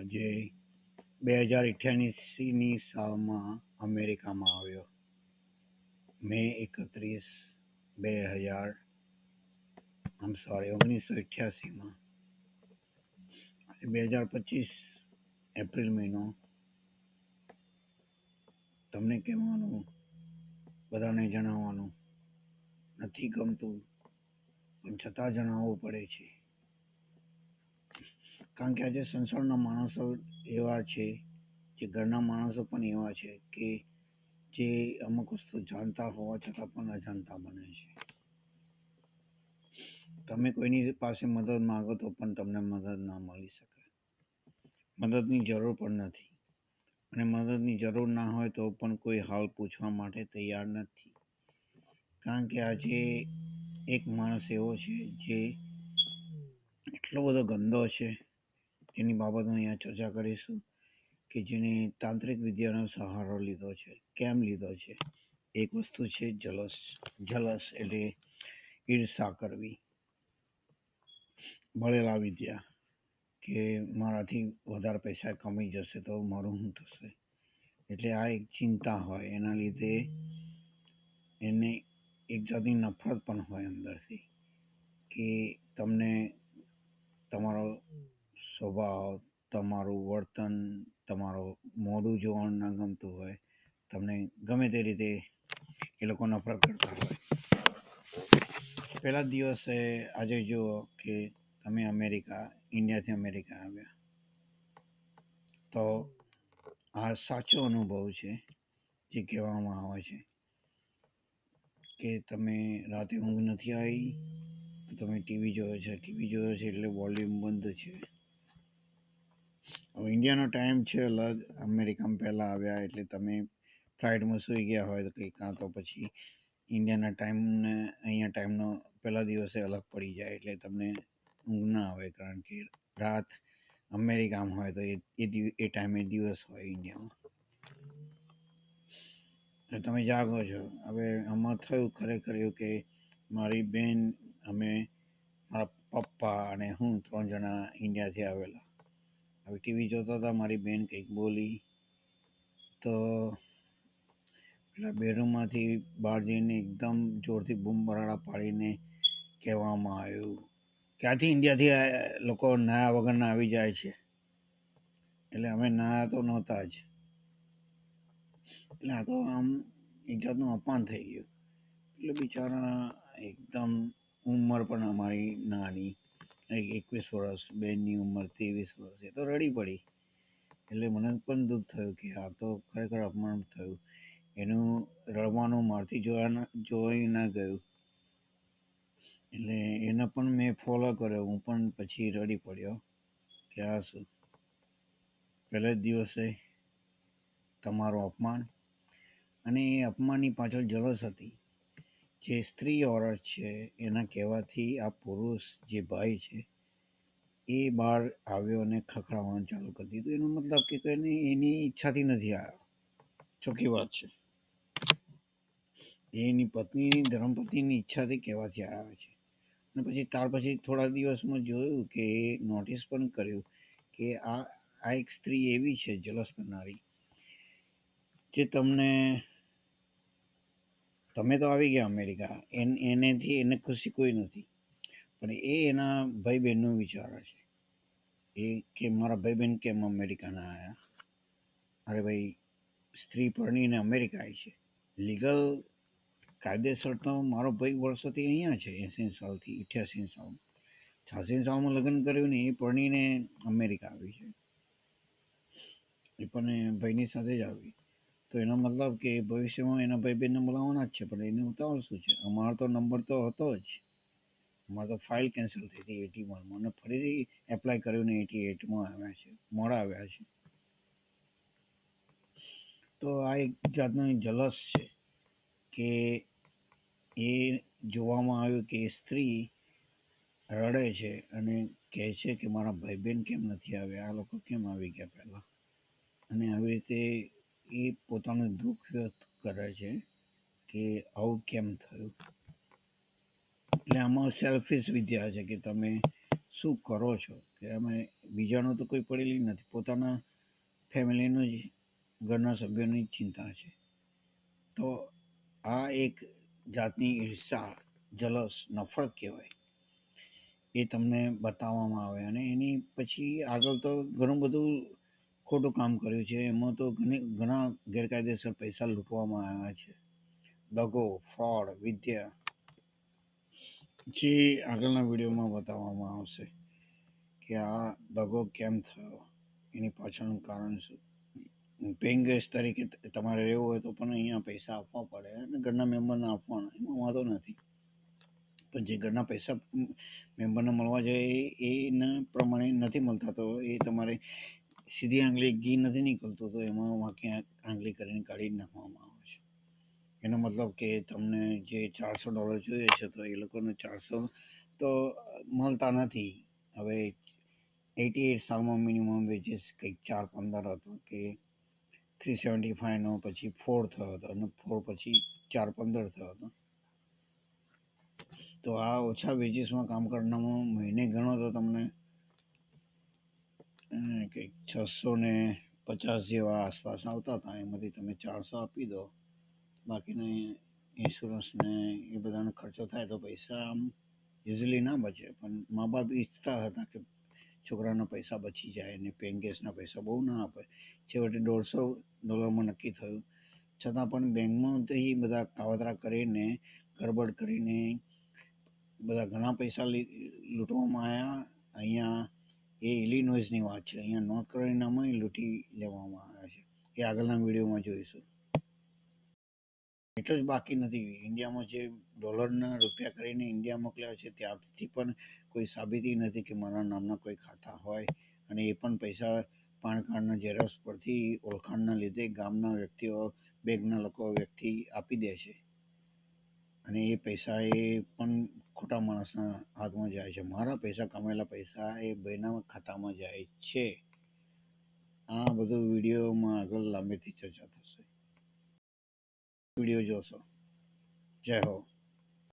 આજે બે હજાર અઠ્યાસીની સાલમાં અમેરિકામાં આવ્યો. મે એકત્રીસ બે હજાર, આમ સોરી ઓગણીસો અઠ્યાસીમાં. બે હજાર પચીસ એપ્રિલ મહિનો. તમને કહેવાનું, બધાને જણાવવાનું, નથી ગમતું, પણ છતાં જણાવવું પડે છે. કારણ કે આજે સંસારના માણસો એવા છે, જે ઘરના માણસો પણ એવા છે કે જે અમુક વસ્તુ જાણતા હોવા છતાં પણ અજાણતા બને છે. તમે કોઈની પાસે મદદ માગો તો પણ તમને મદદ ના મળી શકે. મદદની જરૂર પણ નથી. અને મદદની જરૂર ના હોય તો પણ કોઈ હાલ પૂછવા માટે તૈયાર નથી. કારણ કે આજે એક માણસ એવો છે જે એટલો બધો ગંદો છે એની બાબતમાં અહીંયા ચર્ચા કરીશું કે જેને તાંત્રિક વિદ્યાનો સહારો લીધો છે. કેમ લીધો છે? એક વસ્તુ છે જલસ જલસ એટલે ઈર્ષા કરવી. ભળેલા વિદ્યા કે મારાથી વધારે પૈસા કમાઈ જશે તો મારું શું થશે? એટલે આ એક ચિંતા હોય. એના લીધે એને એક જાતની નફરત પણ હોય અંદરથી કે તમને તમારો સ્વભાવ, તમારું વર્તન, તમારો મોઢું જોવાનું ના ગમતું હોય, તમને ગમે તે રીતે એ લોકો નફરત કરતા હોય. પહેલા દિવસે આજે જુઓ કે તમે અમેરિકા, ઇન્ડિયાથી અમેરિકા આવ્યા. તો આ સાચો અનુભવ છે જે કહેવામાં આવે છે કે તમે રાતે ઊંઘ નથી આવી, તો તમે ટીવી જોયો છે. ટીવી જોયો છે એટલે વોલ્યુમ બંધ છે. હવે ઇન્ડિયાનો ટાઈમ છે, અલગ. અમેરિકામાં પહેલાં આવ્યા, એટલે તમે ફ્લાઇટમાં સૂઈ ગયા હોય તો કંઈ કાં તો પછી ઇન્ડિયાના ટાઈમને અહીંયા ટાઈમનો પહેલા દિવસે અલગ પડી જાય, એટલે તમને ઊંઘ ના આવે, કારણ કે રાત અમેરિકામાં હોય તો એ એ ટાઈમે દિવસ હોય ઇન્ડિયામાં તમે જાગો છો. હવે આમાં થયું ખરેખર એવું કે મારી બેન, અમે, મારા પપ્પા અને હું ત્રણ જણા ઇન્ડિયાથી આવેલા. હવે ટીવી જોતા હતા, મારી બેન કંઈક બોલી. તો પેલા બેડરૂમમાંથી બહાર જઈને એકદમ જોરથી બૂમ બરાડા પાડીને કહેવામાં આવ્યું, ક્યાંથી ઇન્ડિયાથી લોકો નાયા વગરના આવી જાય છે? એટલે અમે નાયા તો નહોતા જ. એટલે આ તો આમ એક જાતનું અપમાન થઈ ગયું. એટલે બિચારા એકદમ ઉંમર પણ અમારી નાની. એકવીસ વર્ષ બેનની ઉંમર ત્રેવીસ વર્ષ, એ તો રડી પડી. એટલે મને પણ દુઃખ થયું કે આ તો ખરેખર અપમાન થયું. એનું રડવાનું મારથી જોવા જોઈ ના ગયું. એટલે એને પણ મેં ફોલો કર્યો. હું પણ પછી રડી પડ્યો કે આ શું? પહેલા જ દિવસે તમારું અપમાન. અને એ અપમાનની પાછળ જલસ હતી. જે સ્ત્રી ઓરત છે, એના કહેવાથી આ પુરુષ જે ભાઈ છે, એ બહાર આવ્યો અને ખખડાવવાનું ચાલુ કરી દીધું. એનો મતલબ કે એને એની ઈચ્છાથી નથી આવ્યો ચોખ્ખી વાત છે. એની પત્નીની, ધર્મપત્નીની ઈચ્છાથી કહેવાથી આવ્યો છે. અને પછી ત્યાર પછી થોડા દિવસમાં જોયું કે એ નોટિસ પણ કર્યું કે આ આ એક સ્ત્રી એવી છે, જલસ કરનારી, જે તમને તમે તો આવી ગયા અમેરિકા. એન, એનેથી એને ખુશી કોઈ નથી. પણ એ એના ભાઈ બહેનનું વિચારે છે એ કે મારા ભાઈ બહેન કેમ અમેરિકાના આવ્યા અરે ભાઈ, સ્ત્રી પરણીને અમેરિકા આવી છે. લીગલ કાયદેસર તો મારો ભાઈ વર્ષોથી અહીંયા છે એંસી સાલથી અઠ્યાસી સાલમાં. છાસી સાલમાં લગ્ન કર્યું ને એ પરણીને અમેરિકા આવી છે. એ પણ ભાઈની સાથે જ આવી. તો એનો મતલબ કે ભવિષ્યમાં એના ભાઈ બહેનને બોલાવવાના જ છે, પણ એની ઉતાવળ શું છે? અમારો તો નંબર તો હતો જ. અમારે તો ફાઇલ કેન્સલ થઈ હતી એટી વનમાં અને ફરીથી એપ્લાય કર્યું એટી એટમાં આવ્યા છે મોડા આવ્યા છે. તો આ એક જાતનો જલસ છે કે એ જોવામાં આવ્યું કે સ્ત્રી રડે છે અને કહે છે કે મારા ભાઈ બહેન કેમ નથી આવ્યા? આ લોકો કેમ આવી ગયા પહેલાં? અને આવી રીતે એ પોતાનું દુઃખ વ્યક્ત કરે છે કે આવું કેમ થયું? એટલે આમાં સેલ્ફિશ વિદ્યા છે કે તમે શું કરો છો? કે અમે બીજાનું તો કોઈ પડેલી નથી. પોતાના ફેમિલીનું જ ઘરના સભ્યોની ચિંતા છે. તો આ એક જાતની ઈર્ષા, જલસ, નફરત કહેવાય. એ તમને બતાવવામાં આવે. અને એની પછી આગળ તો ઘણું બધું ખોટું કામ કર્યું છે. એમાં તો ઘણી, ઘણા ગેરકાયદેસર પૈસા લૂંટવામાં આવ્યા છે. દગો, ફ્રોડ વિદ્યા જે આગળના વિડીયોમાં બતાવવામાં આવશે કે આ દગો કેમ થયો? એની પાછળનું કારણ શું? પેઇંગ ગેસ્ટ તરીકે તમારે રહેવું હોય તો પણ અહીંયા પૈસા આપવા પડે અને ઘરના મેમ્બરને આપવાના. એમાં વાંધો નથી. પણ જે ઘરના પૈસા મેમ્બરને મળવા જોઈએ એના પ્રમાણે નથી મળતા. તો એ તમારે સીધી આંગળી ઘી નથી નીકળતું, તો એમાં વાંકી આંગળી કરીને કાઢી નાખવામાં આવે છે. એનો મતલબ કે તમને જે ચારસો ડોલર જોઈએ છે, તો એ લોકોને ચારસો તો મળતા નથી. હવે એટી એટ સાલમાં મિનિમમ વેજીસ કંઈક ચાર પંદર હતો કે થ્રી સેવન્ટી ફાઇવનો પછી ફોર થયો હતો અને ફોર પછી ચાર પંદર થયો હતો. તો આ ઓછા વેજીસમાં કામ કરનારમાં મહિને ગણો તો તમને કંઈક છસો ને પચાસ જેવા આસપાસ આવતા હતા, એમાંથી તમે ચારસો આપી દો. બાકીના ઇન્સ્યોરન્સને એ બધાનો ખર્ચો થાય તો પૈસા આમ ઇઝીલી ના બચે. પણ મા બાપ ઈચ્છતા હતા કે છોકરાના પૈસા બચી જાય અને પેઇંગ પૈસા બહુ ના આપે. છેવટે દોઢસો ડોલરમાં નક્કી થયું. છતાં પણ બેંકમાંથી બધા કાવતરા કરીને, ગરબડ કરીને, બધા ઘણા પૈસા લૂંટવામાં આવ્યા અહીંયા એ ઇલિનોઇઝની વાત છે. અહીંયા નોર્થ કેરોલિનામાં લૂંટી લેવામાં આવ્યા છે. એ આગળના વિડીયોમાં જોઈશું. એટલું જ બાકી નથી. ઇન્ડિયામાં જે ડોલરના રૂપિયા કરીને ઇન્ડિયા મોકલ્યા છે, ત્યાંથી પણ કોઈ સાબિતી નથી કે મારા નામના કોઈ ખાતા હોય. અને એ પણ પૈસા પાન કાર્ડના ઝેરોક્ષ પરથી ઓળખાણના લીધે ગામના વ્યક્તિઓ, બેંકના લોકો વ્યક્તિ આપી દે છે. અને એ પૈસા એ પણ ખોટા માણસના હાથમાં જાય છે. મારા પૈસા કમાયેલા પૈસા એ બેના ખાતામાં જાય છે. આ બધું વિડીયોમાં આગળ લાંબીથી ચર્ચા થશે. વીડિયો જોશો. જય હો.